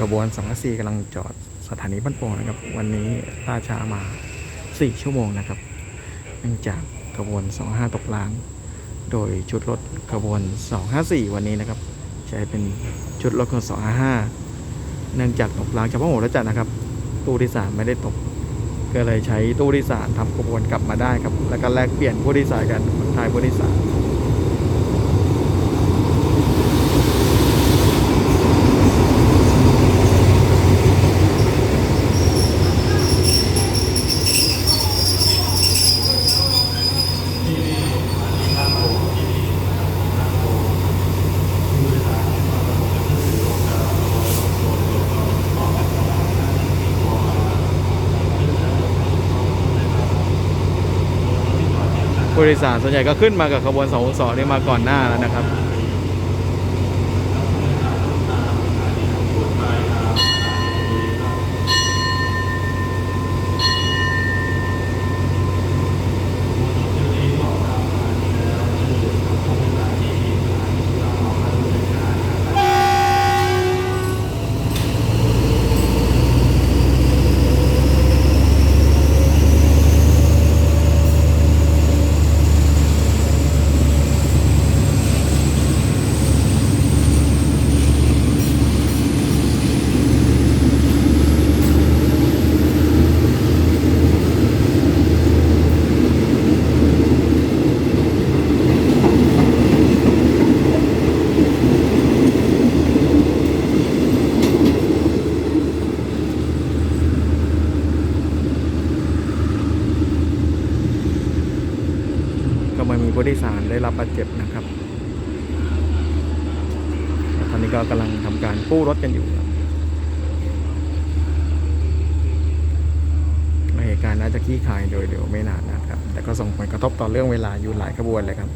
ขบวนสองสี่กำลังจอดสถานีบ้านโป่งนะครับ วันนี้ล่าช้ามาสี่ชั่วโมงนะครับ เนื่องจากขบวนสองห้าตกราง โดยชุดรถขบวนสองห้าสี่วันนี้นะครับ ใช้เป็นชุดรถของสองห้าห้าเนื่องจากตกรางเฉพาะหัวรถจักรนะครับ ตู้โดยสารไม่ได้ตก ก็เลยใช้ตู้โดยสารทำขบวนกลับมาได้ครับ แล้วก็แลกเปลี่ยนผู้โดยสารกันทยผู้โดยสาร ผู้โดยสารส่วนใหญ่ก็ขึ้นมากับขบวน202นี่มาก่อนหน้าแล้วนะครับ ก็ ไม่มีผู้โดยสารได้รับบาดเจ็บนะครับตอนนี้ก็กำลังทำการกู้รถกันอยู่เหตุการณ์น่าจะขี้คายโดยเร็วไม่นานนะครับ แต่ก็ส่งผลกระทบต่อเรื่องเวลาอยู่หลายขบวนเลยครับ